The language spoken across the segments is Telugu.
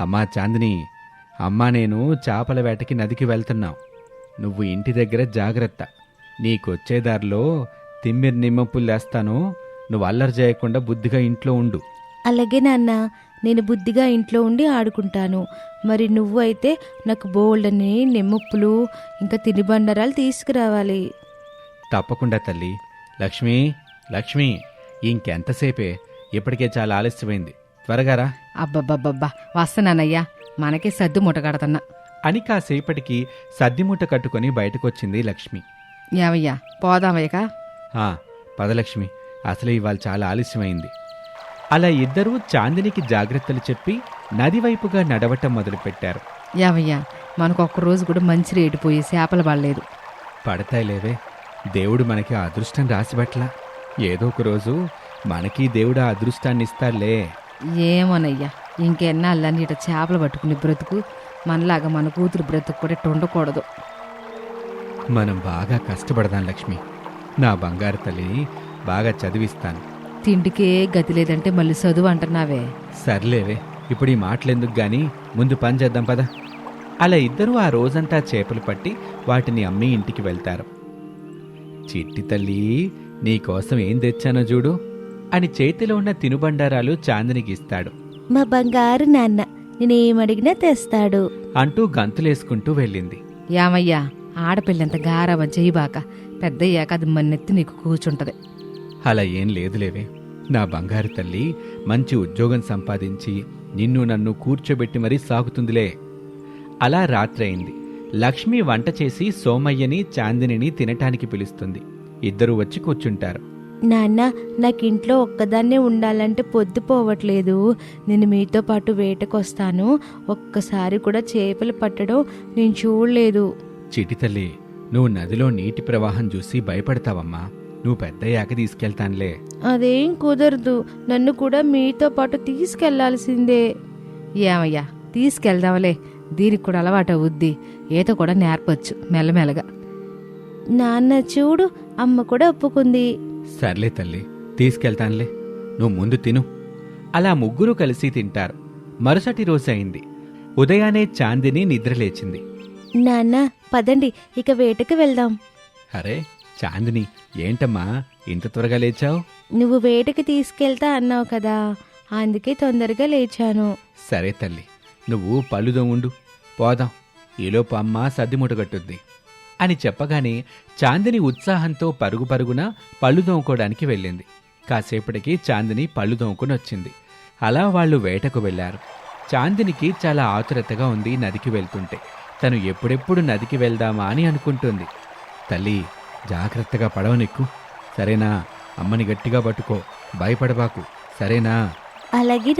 అమ్మా చాందిని అమ్మా నేను చేపల వేటకి నదికి వెళ్తున్నాం. నువ్వు ఇంటి దగ్గర జాగ్రత్త. నీకొచ్చే దారిలో తిమ్మిరి నిమ్మపులు లేస్తాను నువ్వు అల్లరి చేయకుండా బుద్ధిగా ఇంట్లో ఉండు. అలాగే నాన్న నేను బుద్ధిగా ఇంట్లో ఉండి ఆడుకుంటాను. మరి నువ్వు అయితే నాకు బోల్డని నిమ్మప్పులు ఇంకా తినుబండరాలు తీసుకురావాలి. తప్పకుండా తల్లి. లక్ష్మి లక్ష్మి ఇంకెంతసేపే? ఇప్పటికే చాలా ఆలస్యమైంది. త్వరగా రా అబ్బబ్బబ్బబ్బా వస్తున్నానయ్యా. మనకే సర్దు ముట్టగడుతున్నా అని కాసేపటికి సద్దిమూట కట్టుకొని బయటకొచ్చింది లక్ష్మి. ఏమయ్యా పోదామయ్యక? ఆ, పదలక్ష్మి అసలు ఇవాళ చాలా ఆలస్యమైంది. అలా ఇద్దరూ చాందినికి జాగ్రత్తలు చెప్పి నది వైపుగా నడవటం మొదలుపెట్టారు. ఏమయ్యా మనకు ఒక్క రోజు కూడా మంచి రేటు పోయి చేపలు పడలేదు. పడతాయిలేవే దేవుడు మనకి ఆ అదృష్టం రాసిపెట్టలా ఏదో ఒక రోజు మనకి దేవుడు ఆ అదృష్టాన్ని ఇస్తాడులే. ఏమోనయ్యా ఇంకెన్నాళ్ళని ఇట చేపలు పట్టుకునే బ్రతుకు మనలాగా మన కూతురు బ్రతుకు కూడా ఉండకూడదు మనం బాగా కష్టపడదాం లక్ష్మి. నా బంగారు తల్లిని బాగా చదివిస్తాను. తిండికే గతి లేదంటే మళ్ళీ చదువు అంటున్నావే. సర్లేవే ఇప్పుడు ఈ మాటలెందుకు గాని ముందు పని చేద్దాం పద. అలా ఇద్దరూ ఆ రోజంతా చేపలు పట్టి వాటిని అమ్మి ఇంటికి వెళ్తారు. చిట్టి తల్లి నీకోసం ఏం తెచ్చానో చూడు. అని చేతిలో ఉన్న తినుబండారాలు చాందినికి ఇస్తాడు మా బంగారు నాన్న నేనేమడిగినా తెస్తాడు. అంటూ గంతులేసుకుంటూ వెళ్ళింది. ఏమయ్యా ఆడపిల్లంత గారాబం చేయబాక పెద్దయ్యాక అది మన్నెత్తి నీకు కూర్చుంటది. అలా ఏం లేదులేవే. నా బంగారు తల్లి మంచి ఉద్యోగం సంపాదించి నిన్ను నన్ను కూర్చోబెట్టి మరీ సాగుతుందిలే. అలా రాత్రయింది. లక్ష్మి వంట చేసి సోమయ్యని చాందినిని తినటానికి పిలుస్తుంది. ఇద్దరూ వచ్చి కూర్చుంటారు. నాన్న నాకు ఇంట్లో ఒక్కదాన్నే ఉండాలంటే పొద్దు పోవట్లేదు. నేను మీతో పాటు వేటకొస్తాను. ఒక్కసారి కూడా చేపలు పట్టడం నేను చూడలేదు. చిటి తల్లి నువ్వు నదిలో నీటి ప్రవాహం చూసి భయపడతావమ్మా. నువ్వు పెద్దయ్యాక తీసుకెళ్తానులే. అదేం కుదరదు. నన్ను కూడా మీతో పాటు తీసుకెళ్ళాల్సిందే. ఏమయ్యా తీసుకెళ్దాంలే. దీనికి కూడా అలవాటు అవుద్ది. ఈత కూడా నేర్పొచ్చు మెల్లమెల్లగా. నాన్న చూడు అమ్మ కూడా ఒప్పుకుంది. సర్లే తల్లి తీసుకెళ్తానులే. నువ్వు ముందు తిను. అలా ముగ్గురు కలిసి తింటారు. మరుసటి రోజు అయింది. ఉదయానే చాందిని నిద్రలేచింది నాన్న పదండి ఇక వేటకి వెళ్దాం. అరే చాందిని ఏంటమ్మా ఇంత త్వరగా లేచావు? నువ్వు వేటకి తీసుకెళ్తా అన్నావు కదా అందుకే తొందరగా లేచాను. సరే తల్లి నువ్వు పళ్ళుదో ఉండు పోదాం. ఈలోపు అమ్మ సర్దిముటగట్టుద్ది అని చెప్పగానే చాందిని ఉత్సాహంతో పరుగు పరుగున పళ్ళు దోముకోవడానికి వెళ్ళింది. కాసేపటికి చాందిని పళ్ళు దోముకుని వచ్చింది. అలా వాళ్ళు వేటకు వెళ్ళారు చాందినికి చాలా ఆతురతగా ఉంది నదికి వెళ్తుంటే. తను ఎప్పుడెప్పుడు నదికి వెళ్దామా అని అనుకుంటుంది. తల్లి జాగ్రత్తగా పడవనెక్కు. సరేనా అమ్మని గట్టిగా పట్టుకో. భయపడబాకు. సరేనా? అలాగే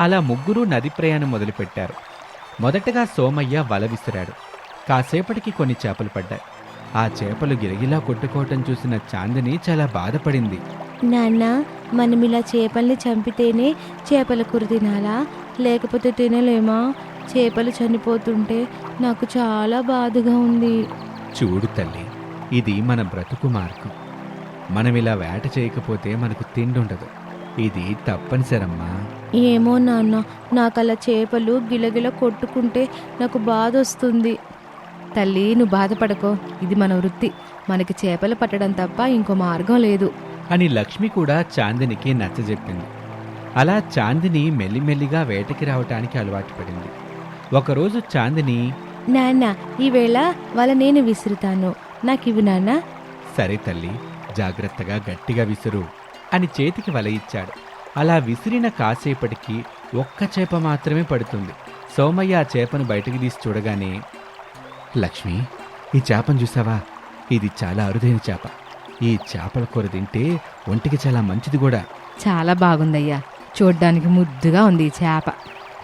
అలా ముగ్గురు నది ప్రయాణం మొదలుపెట్టారు. మొదటగా సోమయ్య వల విసిరాడు. కాసేపటికి కొన్ని చేపలు పడ్డాయి. ఆ చేపలు గిరగిలా కొట్టుకోవటం చూసిన చాందిని చాలా బాధపడింది. నాన్న మనం ఇలా చేపల్ని చంపితేనే చేపల కూర తినాలా? లేకపోతే తినలేమా? చేపలు చనిపోతుంటే నాకు చాలా బాధగా ఉంది. చూడు తల్లి ఇది మన బ్రతుకు మార్గం. మనం ఇలా వేట చేయకపోతే మనకు తిండుండదు. ఇది తప్పనిసరమ్మా. ఏమో నాన్న నాకు అలా చేపలు గిలగిల కొట్టుకుంటే నాకు బాధ వస్తుంది తల్లి నువ్వు బాధపడకో. ఇది మన వృత్తి. మనకి చేపలు పట్టడం తప్ప ఇంకో మార్గం లేదు. అని లక్ష్మి కూడా చాందినికి నచ్చజెప్పింది అలా చాందిని మెల్లిమెల్లిగా వేటకి రావటానికి అలవాటు పడింది. ఒకరోజు చాందిని నాన్న ఈవేళ వాళ్ళ నేను విసురుతాను. నాకు ఇవి నాన్న. సరే తల్లి జాగ్రత్తగా గట్టిగా విసురు అని చేతికి వల ఇచ్చాడు. అలా విసిరిన కాసేపటికి ఒక్క చేప మాత్రమే పడుతుంది. సోమయ్య ఆ చేపను బయటకు తీసి చూడగానే లక్ష్మి ఈ చేపను చూసావా? ఇది చాలా అరుదైన చేప. ఈ చేపల కూర తింటే ఒంటికి చాలా మంచిది కూడా. చాలా బాగుందయ్యా. చూడ్డానికి ముద్దుగా ఉంది ఈ చేప.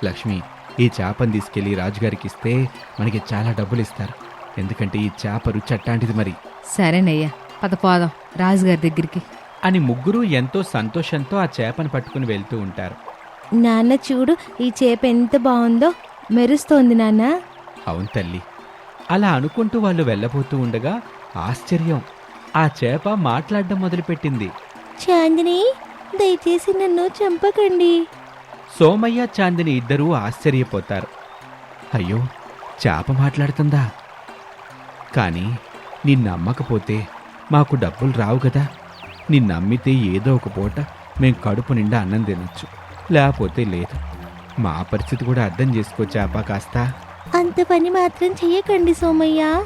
లక్ష్మి ఈ చేపను తీసుకెళ్ళి రాజుగారికి ఇస్తే మనకి చాలా డబ్బులు ఇస్తారు. ఎందుకంటే ఈ చేప రుచి అట్టాంటిది మరి. సరేనయ్యా. పద పోదాం. రాజుగారి దగ్గరికి. అని ముగ్గురు ఎంతో సంతోషంతో ఆ చేపను పట్టుకుని వెళ్తూ ఉంటారు. నాన్న చూడు ఈ చేప ఎంత బాగుందో. మెరుస్తోంది నాన్న. అవును తల్లి. అలా అనుకుంటూ వాళ్ళు వెళ్ళబోతూ ఉండగా ఆశ్చర్యం. ఆ చేప మాట్లాడడం మొదలుపెట్టింది. చాందిని దయచేసి నన్ను చంపకండి. సోమయ్య చాందిని ఇద్దరూ ఆశ్చర్యపోతారు. అయ్యో చేప మాట్లాడుతుందా? కానీ నిన్ను నమ్మకపోతే మాకు డబ్బులు రావు కదా. నిన్ను నమ్మితే ఏదో ఒక పూట మేం కడుపు నిండా అన్నం తినొచ్చు. లేకపోతే లేదు. మా పరిస్థితి కూడా అర్థం చేసుకో చేప కాస్త. అంత పని మాత్రం చెయ్యకండి సోమయ్య.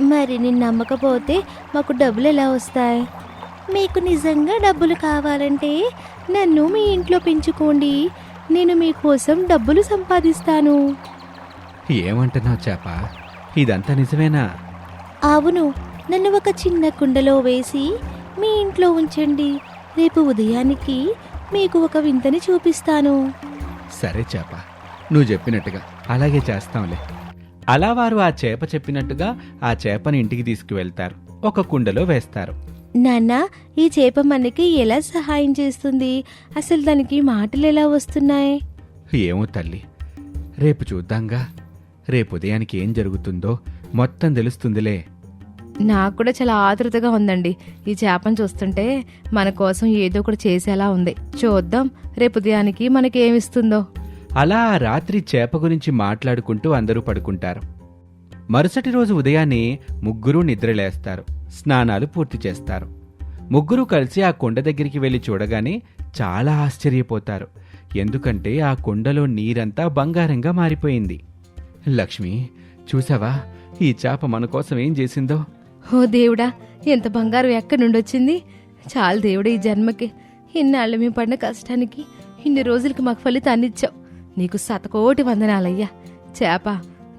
మరి నేను నమ్మకపోతే మాకు డబ్బులు ఎలా వస్తాయి? మీకు నిజంగా డబ్బులు కావాలంటే నన్ను మీ ఇంట్లో పెంచుకోండి. నేను మీకోసం డబ్బులు సంపాదిస్తాను. ఏమంటున్నావు చేప? ఇదంతా నిజమేనా? అవును నన్ను ఒక చిన్న కుండలో వేసి మీ ఇంట్లో ఉంచండి. రేపు ఉదయానికి మీకు ఒక వింతని చూపిస్తాను. సరే చేప నువ్వు చెప్పినట్టుగా. అలాగే చేస్తాంలే. అలా వారు ఆ చేప చెప్పినట్టుగా ఆ చేపని ఇంటికి తీసుకువెళ్తారు. ఒక కుండలో వేస్తారు. నాన్న ఈ చేప మనకి ఎలా సహాయం చేస్తుంది? అసలు దానికి మాటలు ఎలా వస్తున్నాయి? ఏమో తల్లి. రేపు చూద్దాంగా. రేపు ఉదయానికి ఏం జరుగుతుందో మొత్తం తెలుస్తుందిలే. నాకు కూడా చాలా ఆతృతగా ఉందండి. ఈ చేపను చూస్తుంటే మన కోసం ఏదో ఒకటి చేసేలా ఉంది. చూద్దాం. రేపు ఉదయానికి మనకి ఏమిస్తుందో అలా ఆ రాత్రి చేప గురించి మాట్లాడుకుంటూ అందరూ పడుకుంటారు. మరుసటి రోజు ఉదయాన్నే ముగ్గురు నిద్రలేస్తారు. స్నానాలు పూర్తి చేస్తారు. ముగ్గురు కలిసి ఆ కొండ దగ్గరికి వెళ్ళి చూడగానే చాలా ఆశ్చర్యపోతారు. ఎందుకంటే ఆ కొండలో నీరంతా బంగారంగా మారిపోయింది. లక్ష్మి చూసావా? ఈ చేప మన కోసం ఏం చేసిందో? ఓ దేవుడా ఎంత బంగారం ఎక్కడి నుండి వచ్చింది? చాలు దేవుడు ఈ జన్మకి. ఇన్నాళ్ళు మేము పడిన కష్టానికి ఇన్ని రోజులకి మాకు ఫలితాన్ని ఇచ్చావు. నీకు శతకోటి వందనాలయ్యా. చేప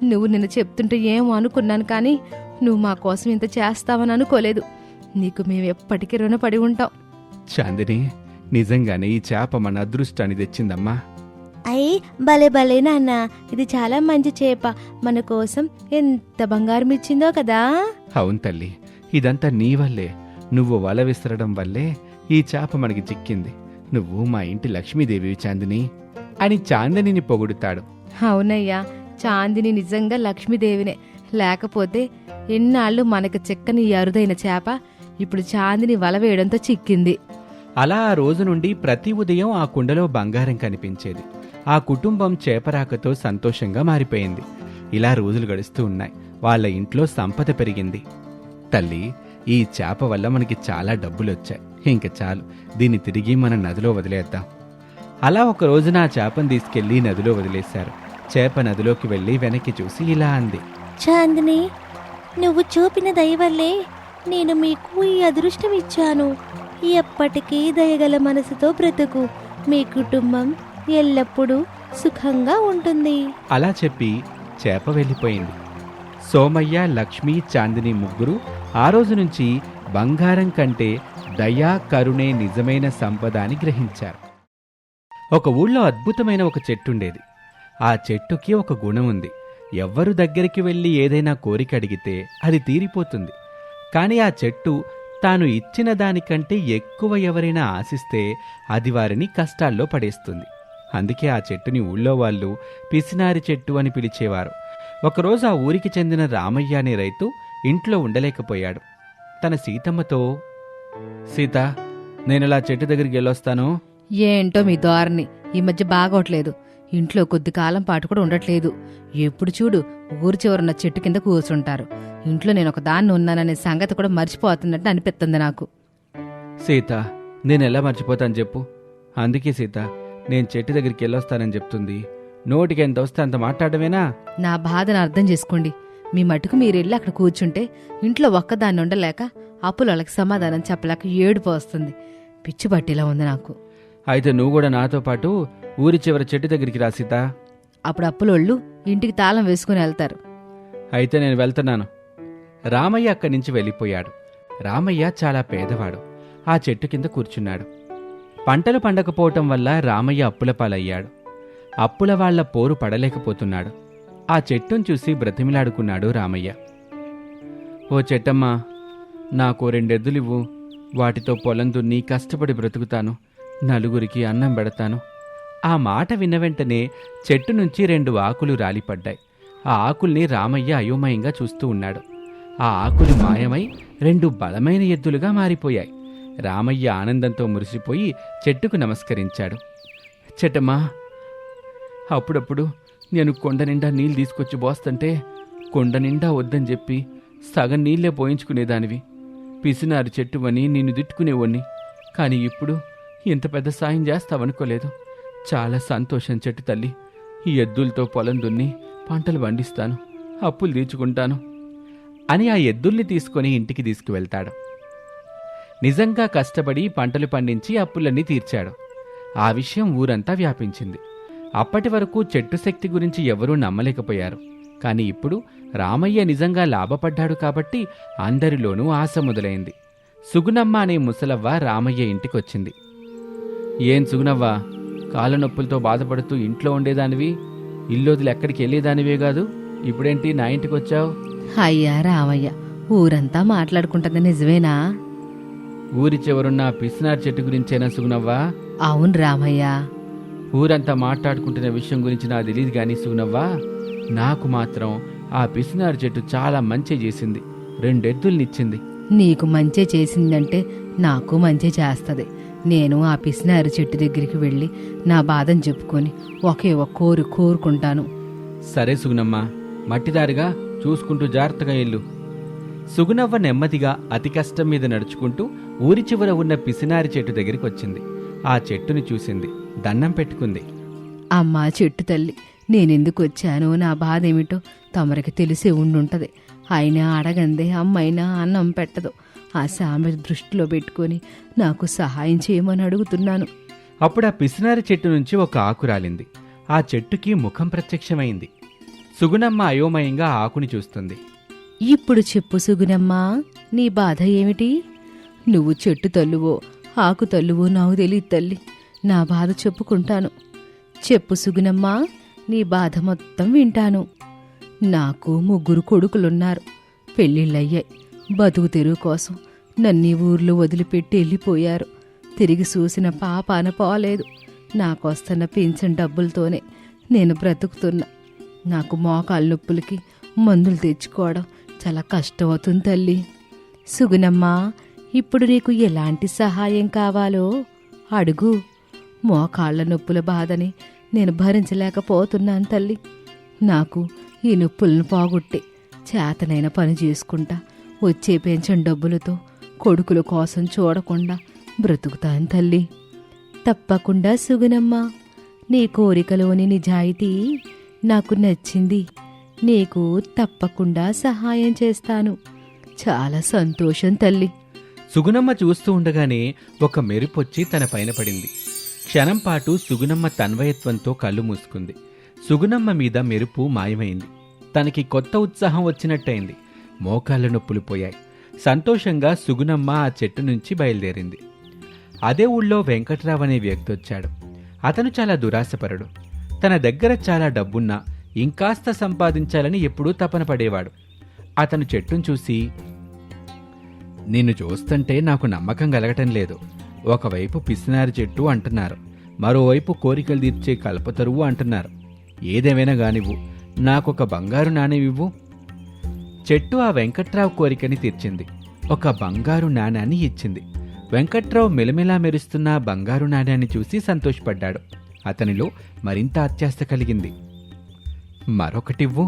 నువ్వు నిన్ను చెప్తుంటే ఏమో అనుకున్నాను కానీ నువ్వు మా కోసం ఇంత చేస్తావని అనుకోలేదు. నీకు మేము ఎప్పటికీ రుణపడి ఉంటాం. చాందిని నిజంగానే ఈ చేప మన అదృష్టాన్ని తెచ్చిందమ్మా. అయ్యి భలే భలే నాన్న. ఇది చాలా మంచి చేప. మన కోసం ఎంత బంగారం ఇచ్చిందో కదా. అవును తల్లి ఇదంతా నీ వల్లే. నువ్వు వల విసరడం వల్లే ఈ చేప మనకి చిక్కింది. నువ్వు మా ఇంటి లక్ష్మీదేవి చాందిని. అని చాందినిని పొగుడుతాడు. అవునయ్యా చాందిని నిజంగా లక్ష్మీదేవినే. లేకపోతే ఎన్నాళ్ళు మనకు చెక్కని ఈ అరుదైన చేప ఇప్పుడు చాందిని వల వేయడంతో చిక్కింది. అలా ఆ రోజు నుండి ప్రతి ఉదయం ఆ కుండలో బంగారం కనిపించేది. ఆ కుటుంబం చేపరాకతో సంతోషంగా మారిపోయింది. ఇలా రోజులు గడుస్తూ ఉన్నాయి. వాళ్ళ ఇంట్లో సంపద పెరిగింది. తల్లి ఈ చేప వల్ల మనకి చాలా డబ్బులొచ్చాయి. ఇంక చాలు. దీన్ని తిరిగి మన నదిలో వదిలేద్దాం. అలా ఒక రోజున ఆ చేపను తీసుకెళ్ళి నదిలో వదిలేశారు. చేప నదిలోకి వెళ్ళి వెనక్కి చూసి ఇలా అంది. చాందిని నువ్వు చూపిన దయ వల్లే నేను మీకు ఈ అదృష్టం ఇచ్చాను. ఎప్పటికీ దయగల మనసుతో బ్రతుకు. మీ కుటుంబం ఎల్లప్పుడూ సుఖంగా ఉంటుంది. అలా చెప్పి చేప వెళ్ళిపోయింది. సోమయ్య లక్ష్మి చాందిని ముగ్గురు ఆ రోజు నుంచి బంగారం కంటే దయా కరుణే నిజమైన సంపద అని గ్రహించారు. ఒక ఊళ్ళో అద్భుతమైన ఒక చెట్టుండేది. ఆ చెట్టుకి ఒక గుణం ఉంది. ఎవ్వరు దగ్గరికి వెళ్ళి ఏదైనా కోరిక అడిగితే అది తీరిపోతుంది. కానీ ఆ చెట్టు తాను ఇచ్చిన దానికంటే ఎక్కువ ఎవరైనా ఆశిస్తే అది వారిని కష్టాల్లో పడేస్తుంది. అందుకే ఆ చెట్టుని ఊళ్ళో వాళ్ళు పిసినారి చెట్టు అని పిలిచేవారు. ఒకరోజు ఆ ఊరికి చెందిన రామయ్య అనే రైతు ఇంట్లో ఉండలేకపోయాడు. తన సీతమ్మతో సీత నేనిలా చెట్టు దగ్గరికి వెళ్ళొస్తాను. ఏంటో మీ ధోరణి ఈ మధ్య బాగోట్లేదు. ఇంట్లో కొద్ది కాలం పాటు కూడా ఉండట్లేదు. ఎప్పుడు చూడు ఊరి చివరున్న చెట్టు కింద కూర్చుంటారు. ఇంట్లో నేను ఒక దాన్ని ఉన్నాననే సంగతి కూడా మర్చిపోతున్నట్టు అనిపిస్తుంది నాకు. సీత నేను ఎలా మర్చిపోతాను చెప్పు. అందుకే సీత నేను చెట్టు దగ్గరికి వెళ్ళొస్తానని చెప్తుంది. నోటికి ఎంత వస్తే అంత మాట్లాడమేనా నా బాధను అర్థం చేసుకోండి. మీ మటుకు మీరెళ్ళి అక్కడ కూర్చుంటే ఇంట్లో ఒక్కదాన్ని ఉండలేక అప్పులు వాళ్ళకి సమాధానం చెప్పలేక ఏడుపు వస్తుంది. పిచ్చి పట్టిలా ఉంది నాకు. అయితే నువ్వు కూడా నాతో పాటు ఊరి చివరి చెట్టు దగ్గరికి రా సీత. అప్పుడు అప్పులోళ్ళు ఇంటికి తాళం వేసుకుని వెళ్తారు. అయితే నేను వెళ్తున్నాను. రామయ్య అక్కడి నుంచి వెళ్ళిపోయాడు. రామయ్య చాలా పేదవాడు. ఆ చెట్టు కింద కూర్చున్నాడు. పంటలు పండకపోవటం వల్ల రామయ్య అప్పుల పాలయ్యాడు. అప్పుల వాళ్ళ పోరు పడలేకపోతున్నాడు. ఆ చెట్టును చూసి బ్రతిమిలాడుకున్నాడు రామయ్య. ఓ చెట్టమ్మా నాకు రెండెద్దులివ్వు. వాటితో పొలం దున్ని కష్టపడి బ్రతుకుతాను. నలుగురికి అన్నం పెడతాను. ఆ మాట విన్న వెంటనే చెట్టు నుంచి రెండు ఆకులు రాలిపడ్డాయి. ఆ ఆకుల్ని రామయ్య అయోమయంగా చూస్తూ ఉన్నాడు. ఆ ఆకులు మాయమై రెండు బలమైన ఎద్దులుగా మారిపోయాయి. రామయ్య ఆనందంతో మురిసిపోయి చెట్టుకు నమస్కరించాడు. చెట్టమ్మా అప్పుడప్పుడు నేను కొండ నిండా నీళ్ళు తీసుకొచ్చి పోస్తుంటే కొండ నిండా వద్దని చెప్పి సగం నీళ్ళే పోయించుకునేదానివి. పిసినారు చెట్టువని నిన్ను తిట్టుకునేవాణ్ణి. కానీ ఇప్పుడు ఇంత పెద్ద సాయం చేస్తావనుకోలేదు. చాలా సంతోషం చెట్టు తల్లి. ఈ ఎద్దులతో పొలం దున్ని పంటలు పండిస్తాను. అప్పులు తీర్చుకుంటాను. అని ఆ ఎద్దుల్ని తీసుకొని ఇంటికి తీసుకువెళ్తాడు. నిజంగా కష్టపడి పంటలు పండించి అప్పులన్నీ తీర్చాడు. ఆ విషయం ఊరంతా వ్యాపించింది. అప్పటి వరకు చెట్టు శక్తి గురించి ఎవరూ నమ్మలేకపోయారు. కానీ ఇప్పుడు రామయ్య నిజంగా లాభపడ్డాడు కాబట్టి అందరిలోనూ ఆశ మొదలైంది. సుగుణమ్మ అనే ముసలవ్వ రామయ్య ఇంటికొచ్చింది. ఏం సుగుణవ్వ కాళ్ళ నొప్పులతో బాధపడుతూ ఇంట్లో ఉండేదానివి ఇల్లోదులు ఎక్కడికి వెళ్ళేదానివే కాదు. ఇప్పుడేంటి నా ఇంటికి వచ్చావు అయ్యా రామయ్య ఊరంతా మాట్లాడుకుంటుంది నిజమేనా? ఊరి చివరున్న పిసినార్ చెట్టు గురించేనా సుగుణవ్వా అవును రామయ్య. ఊరంతా మాట్లాడుకుంటున్న విషయం గురించి నాకు తెలియదు కానీ సుగుణవ్వా నాకు మాత్రం ఆ పిసినారు చెట్టు చాలా మంచి చేసింది రెండెద్దుల్నిచ్చింది. నీకు మంచి చేసిందంటే నాకు మంచి చేస్తుంది. నేను ఆ పిసినారి చెట్టు దగ్గరికి వెళ్ళి నా బాధను చెప్పుకొని ఒకే ఒక కోరు కోరుకుంటాను. సరే సుగుణమ్మ మట్టిదారిగా చూసుకుంటూ జాగ్రత్తగా ఇల్లు. సుగుణవ్వ నెమ్మదిగా అతి కష్టం మీద నడుచుకుంటూ ఊరి చివర ఉన్న పిసినారి చెట్టు దగ్గరికి వచ్చింది. ఆ చెట్టుని చూసింది దండం పెట్టుకుంది. అమ్మా చెట్టు తల్లి నేనెందుకు వచ్చానో నా బాధ ఏమిటో తమరికి తెలిసే ఉండుంటది. అయినా అడగందే అమ్మైనా అన్నం పెట్టదు. ఆ సామె దృష్టిలో పెట్టుకొని నాకు సహాయం చేయమని అడుగుతున్నాను. అప్పుడు ఆ పిసినారి చెట్టు నుంచి ఒక ఆకు రాలింది. ఆ చెట్టుకి ముఖం ప్రత్యక్షమైంది. సుగుణమ్మ అయోమయంగా ఆ ఆకుని చూస్తుంది. ఇప్పుడు చెప్పు సుగునమ్మా నీ బాధ ఏమిటి? నువ్వు చెట్టు తల్లువో ఆకు తల్లువో నాకు తెలియదు తల్లి. నా బాధ చెప్పుకుంటాను. చెప్పు సుగునమ్మా నీ బాధ మొత్తం వింటాను. నాకు ముగ్గురు కొడుకులున్నారు. పెళ్ళిళ్ళయ్యాయి. బతుకు తెరువు కోసం నన్ని ఊర్లో వదిలిపెట్టి వెళ్ళిపోయారు. తిరిగి చూసిన పాపాన పోలేదు నాకొస్తున్న పింఛన్ డబ్బులతోనే నేను బ్రతుకుతున్నా. నాకు మోకాళ్ళ నొప్పులకి మందులు తెచ్చుకోవడం చాలా కష్టం అవుతుంది తల్లి. సుగునమ్మా ఇప్పుడు నీకు ఎలాంటి సహాయం కావాలో అడుగు. మోకాళ్ళ నొప్పుల బాధని నేను భరించలేకపోతున్నాను తల్లి. నాకు ఈ నొప్పులను పోగొట్టి చేతనైన పని చేసుకుంటా. వచ్చే పెన్షన్ డబ్బులతో కొడుకుల కోసం చూడకుండా బ్రతుకుతాను తల్లి. తప్పకుండా సుగునమ్మ నీ కోరికలోని నిజాయితీ నాకు నచ్చింది. నీకు తప్పకుండా సహాయం చేస్తాను. చాలా సంతోషం తల్లి. సుగుణమ్మ చూస్తూ ఉండగానే ఒక మెరుపొచ్చి తన పైన పడింది. క్షణం పాటు సుగుణమ్మ తన్వయత్వంతో కళ్ళు మూసుకుంది. సుగుణమ్మ మీద మెరుపు మాయమైంది. తనకి కొత్త ఉత్సాహం వచ్చినట్టయింది. మోకాళ్ళ నొప్పులు పోయాయి. సంతోషంగా సుగుణమ్మ ఆ చెట్టు నుంచి బయలుదేరింది. అదే ఊళ్ళో వెంకట్రావు అనే వ్యక్తి వచ్చాడు. అతను చాలా దురాశపరుడు. తన దగ్గర చాలా డబ్బున్నా ఇంకాస్త సంపాదించాలని ఎప్పుడూ తపన పడేవాడు. అతను చెట్టును చూసి నిన్ను చూస్తుంటే నాకు నమ్మకం కలగటం లేదు. ఒకవైపు పిసినారి చెట్టు అంటున్నారు. మరోవైపు కోరికలు తీర్చే కల్పతరువు అంటున్నారు. ఏదేమైనా గానివ్వు. నాకొక బంగారు నాణెమివ్వు చెట్టు ఆ వెంకట్రావు కోరికని తీర్చింది. ఒక బంగారు నాణాన్ని ఇచ్చింది. వెంకట్రావు మెలమెలా మెరుస్తున్న బంగారు నాణ్యాన్ని చూసి సంతోషపడ్డాడు. అతనిలో మరింత అత్యాశ కలిగింది. మరొకటివ్వు.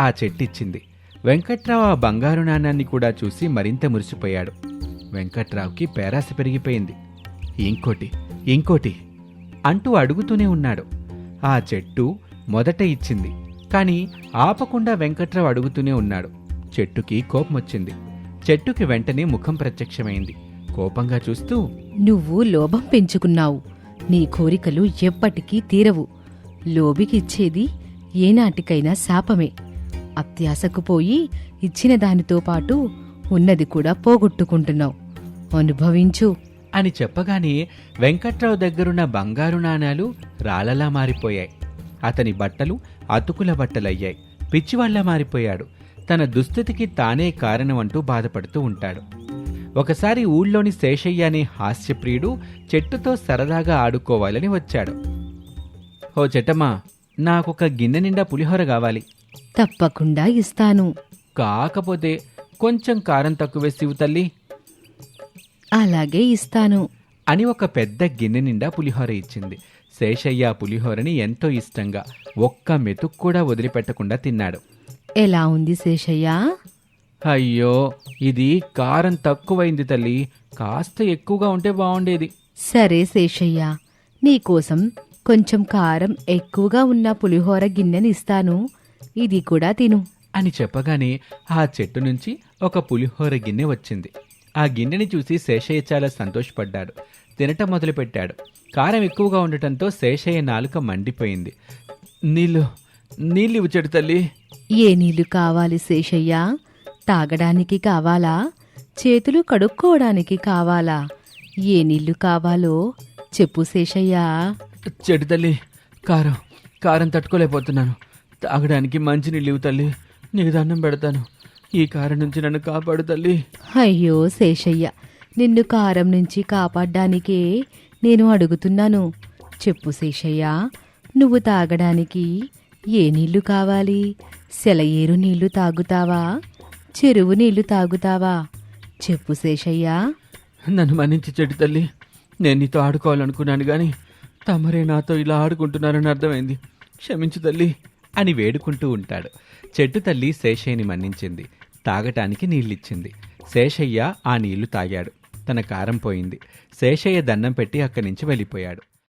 ఆ చెట్టిచ్చింది. వెంకట్రావు ఆ బంగారు నాణాన్ని కూడా చూసి మరింత మురిసిపోయాడు. వెంకట్రావుకి పేరాస పెరిగిపోయింది. ఇంకోటి ఇంకోటి అంటూ అడుగుతూనే ఉన్నాడు. ఆ చెట్టు మొదట ఇచ్చింది. కాని ఆపకుండా వెంకట్రావు అడుగుతూనే ఉన్నాడు. చెట్టుకి కోపం వచ్చింది చెట్టుకి వెంటనే ముఖం ప్రత్యక్షమైంది. కోపంగా చూస్తూ నువ్వు లోభం పెంచుకున్నావు. నీ కోరికలు ఎప్పటికీ తీరవు. లోబికిచ్చేది ఏనాటికైనా శాపమే. అత్యాశకు పోయి ఇచ్చిన దానితో పాటు ఉన్నది కూడా పోగొట్టుకుంటున్నావు. అనుభవించు. అని చెప్పగానే వెంకట్రావు దగ్గరున్న బంగారు నాణాలు రాళ్ళలా మారిపోయాయి. అతని బట్టలు అతుకుల బట్టలయ్యాయి. పిచ్చివాళ్ళ మారిపోయాడు. తన దుస్థితికి తానే కారణం అంటూ బాధపడుతూ ఉంటాడు. ఒకసారి ఊళ్ళోని శేషయ్య అనే హాస్యప్రియుడు చెట్టుతో సరదాగా ఆడుకోవాలని వచ్చాడు. ఓ చెట్టమ్మా నాకొక గిన్నె నిండా పులిహోర కావాలి. తప్పకుండా ఇస్తాను. కాకపోతే కొంచెం కారం తక్కువేసివు తల్లి. అలాగే ఇస్తాను. అని ఒక పెద్ద గిన్నె నిండా పులిహోర ఇచ్చింది. శేషయ్య పులిహోరని ఎంతో ఇష్టంగా ఒక్క మెతుకు కూడా వదిలిపెట్టకుండా తిన్నాడు. ఎలా ఉంది శేషయ్య? అయ్యో ఇది కారం తక్కువైంది తల్లి. కాస్త ఎక్కువగా ఉంటే బాగుండేది. సరే శేషయ్య నీకోసం కొంచెం కారం ఎక్కువగా ఉన్న పులిహోర గిన్నెని ఇస్తాను. ఇది కూడా తిను. అని చెప్పగానే ఆ చెట్టు నుంచి ఒక పులిహోర గిన్నె వచ్చింది. ఆ గిన్నెని చూసి శేషయ్య చాలా సంతోషపడ్డాడు. తినటం మొదలుపెట్టాడు. కారం ఎక్కువగా ఉండటంతో శేషయ్య నాలుక మండిపోయింది. నీళ్ళు నీళ్ళు ఇవ్వు చెడు తల్లి. ఏ నీళ్ళు కావాలి శేషయ్య? తాగడానికి కావాలా? చేతులు కడుక్కోవడానికి కావాలా? ఏ నీళ్ళు కావాలో చెప్పు శేషయ్య. చెడు తల్లి కారం కారం తట్టుకోలేకపోతున్నాను. తాగడానికి మంచి నీళ్ళు ఇవ్వు తల్లి. నీకు దండం పెడతాను. ఈ కారం నుంచి నన్ను కాపాడు తల్లి. అయ్యో శేషయ్య నిన్ను కారం నుంచి కాపాడ్డానికే నేను అడుగుతున్నాను. చెప్పు శేషయ్య నువ్వు తాగడానికి ఏ నీళ్ళు కావాలి? సెలయేరు నీళ్ళు తాగుతావా? చెరువు నీళ్ళు తాగుతావా? చెప్పు శేషయ్య. నన్ను మన్నించి చెడు తల్లి. నేను నీతో ఆడుకోవాలనుకున్నాను కానీ తమరే నాతో ఇలా ఆడుకుంటున్నారని అర్థమైంది. క్షమించు తల్లి అని వేడుకుంటూ ఉంటాడు. చెట్టు తల్లి శేషయ్యని మన్నించింది. తాగటానికి నీళ్ళిచ్చింది. శేషయ్య ఆ నీళ్ళు తాగాడు. తన కారం పోయింది. శేషయ్య దండం పెట్టి అక్కడి నుంచి వెళ్ళిపోయాడు.